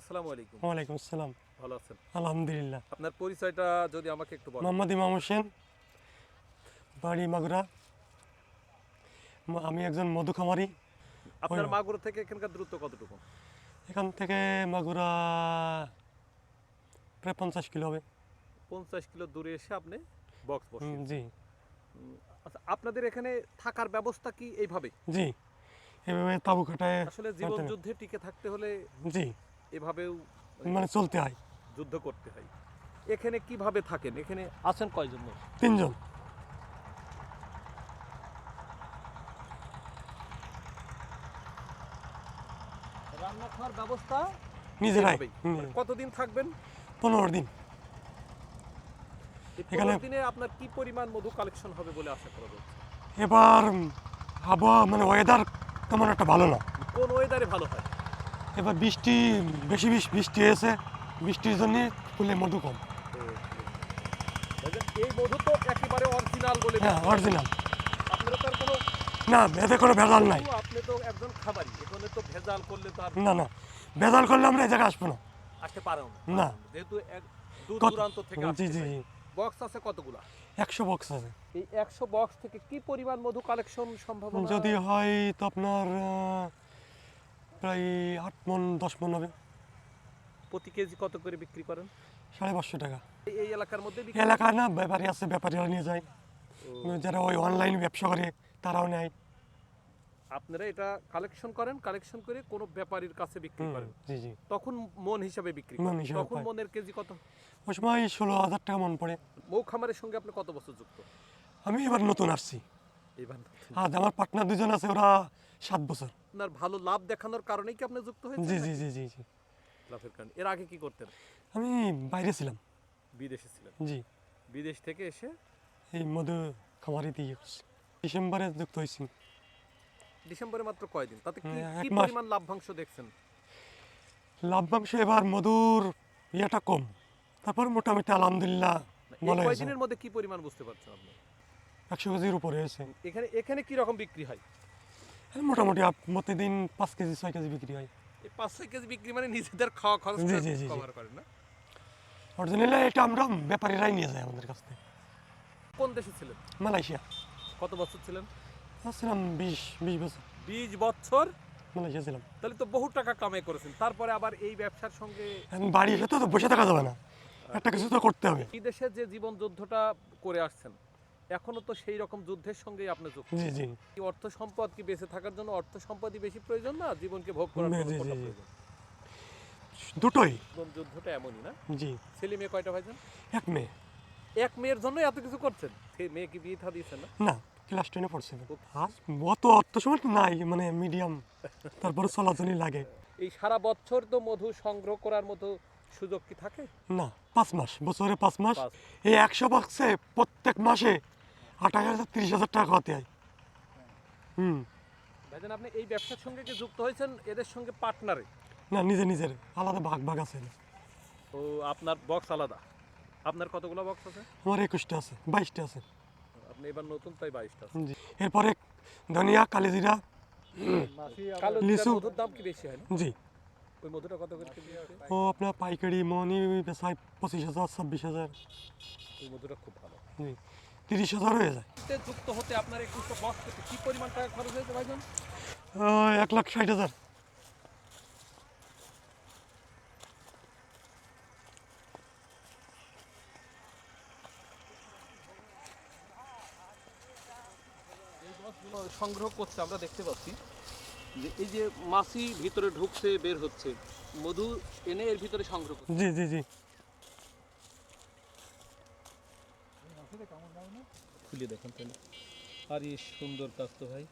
আসসালামু আলাইকুম। ওয়ালাইকুম আসসালাম। ভালো আছেন? আলহামদুলিল্লাহ। আপনার পরিচয়টা যদি আমাকে একটু বলেন। মোহাম্মদ ইমাম হোসেন বাড়ি মাগুরা। আমি একজন মধু খামারি আপনার মাগুরা থেকে এখানকার দূরত্ব কতটুকু? এখান থেকে মাগুরা প্রায় পঞ্চাশ কিলো হবে। পঞ্চাশ কিলো দূরে এসে আপনি বক্স বসেন জি। আচ্ছা আপনাদের এখানে থাকার ব্যবস্থা কি এইভাবে? জি। এভাবে তাবু কাটায় আসলে জীবন যুদ্ধে টিকে থাকতে হলে জি। এভাবেও মানে চলতে হয়। যুদ্ধ করতে হয়। এখানে কীভাবে থাকেন? এখানে আছেন কয়জন লোক? তিনজন। রান্না খাওয়ার ব্যবস্থা নিজেরাই মানে কতদিন থাকবেন? পনেরো দিন। এখানে- দিনে আপনার কি পরিমাণ মধু কালেকশন হবে বলে আশা করা যাচ্ছে? এবার আবহাওয়া মানে ওয়েদার তেমন একটা ভালো না। কোন ওয়েদারে ভালো হয়? এবার বৃষ্টি বেশি বেশি বৃষ্টি হয়েছে। বৃষ্টির জন্য ফুলে মধু কম। দেখেন, এই মধু তো একেবারে অরিজিনাল বলে হ্যাঁ অরিজিনাল আপনারা না এতে কোনো ভেজাল নাই। আপনি তো একজন খাবারই এখানে তো ভেজাল করলে তো না না ভেজাল করলে আমরা এই জায়গায় আসব না। আসতে পারেন না। যেহেতু এক দূর দূরান্ত থেকে জি জি জি। বক্স আছে কতগুলা? একশো বক্স আছে। এই একশো বক্স থেকে কি পরিমাণ মধু কালেকশন সম্ভব যদি হয় তো আপনার প্রায় আট মন দশ মন হবে। প্রতি কেজি কত করে বিক্রি করেন? সাড়ে পাঁচশো টাকা। এই- এলাকার মধ্যে এলাকা না ব্যাপারী আছে ব্যাপারীরা নিয়ে যায়। যারা ওই অনলাইন ব্যবসা করে তারাও নেয়। আপনারা এটা কালেকশন করেন কালেকশন করে কোনো ব্যাপারীর কাছে বিক্রি করেন? জি জি। তখন মন হিসাবে বিক্রি মন করেন তখন মনের কেজি কত? ওই সময় ষোলো হাজার টাকা মন পড়ে। মৌ খামারের সঙ্গে আপনি কত বছর যুক্ত? আমি এবার নতুন আসছি। এবার আজ আমার পার্টনার দুজন আছে ওরা সাত বছর। আপনার ভালো লাভ দেখানোর কারণেই কি আপনি যুক্ত হয়েছেন জি জি জি জি জি। লাভের কারণে। এর আগে কি করতেন? আমি বাইরে ছিলাম। বিদেশে ছিলেন? জি। বিদেশ থেকে এসে? এই মধু খামারি দিয়ে। ডিসেম্বরে যুক্ত হয়েছি। ডিসেম্বরে মাত্র কয়দিন? তাতে কি হ্যাঁ, কি পরিমাণ লাভ্যাংশ দেখছেন? লাভ্যাংশ এবার মধুর ইয়েটা কম। তারপর মোটামুটি আলহামদুলিল্লাহ কয়দিনের মধ্যে কি পরিমাণ বুঝতে পারছেন আপনি? একশো কেজির উপরে হয়েছে। এখানে এখানে কি রকম বিক্রি হয়? মোটামুটি আপ- প্রতিদিন পাঁচ কেজি ছয় কেজি বিক্রি হয়। এই পাঁচ ছয় কেজি বিক্রি মানে নিজেদের খাওয়া খরচ জি, জি, জি। কভার করেন না? অরিজিনালি এটা আমরা ব্যাপারীরাই নিয়ে যায় আমাদের কাছ থেকে। কোন দেশে ছিলেন? মালয়েশিয়া। কত বছর ছিলেন? ছিলাম বিশ বিশ বছর। বিশ বছর? মালয়েশিয়া ছিলাম। তাহলে তো বহু টাকা কামাই করেছেন। তারপরে আবার এই ব্যবসার সঙ্গে বাড়ি এসে তো বসে থাকা যাবে না। একটা কিছু তো করতে হবে। বিদেশে যে জীবন যুদ্ধটা করে আসছেন? এখনও তো সেই রকম যুদ্ধের সঙ্গেই আপনি যুক্ত। জি জি। অর্থ সম্পদ কি বেঁচে থাকার জন্য অর্থ সম্পদই বেশি প্রয়োজন না জীবনকে ভোগ করার জি, জন্য জি, জি। প্রয়োজন? দুটোই। জীবন যুদ্ধটা এমনই না? জি। ছেলে মেয়ে কয়টা ভাইজান? এক মেয়ে। এক মেয়ের জন্যই এত কিছু করছেন? সে মেয়ে কি বিয়ে থা দিয়েছেন না? না ক্লাস টেনে পড়ছে। আর অত অর্থ সময় নাই মানে মিডিয়াম তারপরে চলাচলই লাগে। এই সারা বছর তো মধু সংগ্রহ করার মতো সুযোগ কি থাকে? না পাঁচ মাস। বছরে পাঁচ মাস। পাঁচ। এই একশো বাক্সে প্রত্যেক মাসে আঠাশ হাজার তিরিশ হাজার টাকা খাওয়াতে হয়। হুম। ভাইজান আপনি এই ব্যবসার সঙ্গে কি যুক্ত হয়েছেন? এদের সঙ্গে পার্টনারে না নিজে নিজের। আলাদা ভাগ ভাগ আছে তো আপনার বক্স আলাদা? আপনার কতগুলো বক্স আছে? আমার একুশটা আছে বাইশটা আছে। আপনি এবার নতুন তাই বাইশটা আছে। এরপরে ধনিয়া কালিজিরা লিচু। মধুর দাম কি বেশি হয় না? জি। ওই মধুটা কত করে ও আপনার পাইকারি মনি বেসায় পঁচিশ হাজার ছাব্বিশ হাজার। ওই মধুটা খুব ভালো। জি। তিরিশ হাজার হয়ে যায়। যুক্ত হতে আপনার বক্স করতে কি পরিমাণ টাকা খরচ হয়েছে ভাইজান? এক লাখ ষাট হাজার। সংগ্রহ করছে আমরা দেখতে পাচ্ছি যে এই যে মাছি ভিতরে ঢুকছে বের হচ্ছে মধু এনে এর ভিতরে সংগ্রহ করছে। জি জি জি। খুলে দেখুন তাহলে। আর এই সুন্দর কাজ তো ভাই।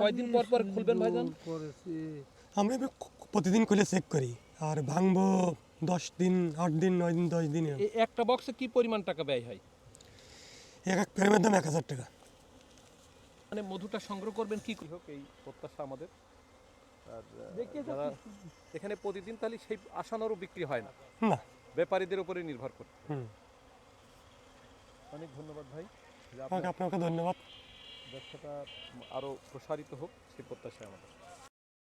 কয়দিন পর পর খুলবেন ভাইজান আমরা প্রতিদিন খুলে চেক করি। আর ভাঙবো দশ দিন আট দিন নয় দিন দশ দিন। একটা বক্সে কি পরিমাণ টাকা ব্যয় হয়? এক এক ফ্রেমের দাম এক হাজার টাকা। মানে মধুটা সংগ্রহ করবেন কি হোক এই প্রত্যাশা আমাদের। আর যারা এখানে প্রতিদিন তাহলে সেই আসানোরও বিক্রি হয় না। না। ব্যাপারীদের উপরে নির্ভর করে। অনেক ধন্যবাদ ভাই। আপনাকে ধন্যবাদ। ব্যবসাটা আরও প্রসারিত হোক সেই প্রত্যাশায় আমার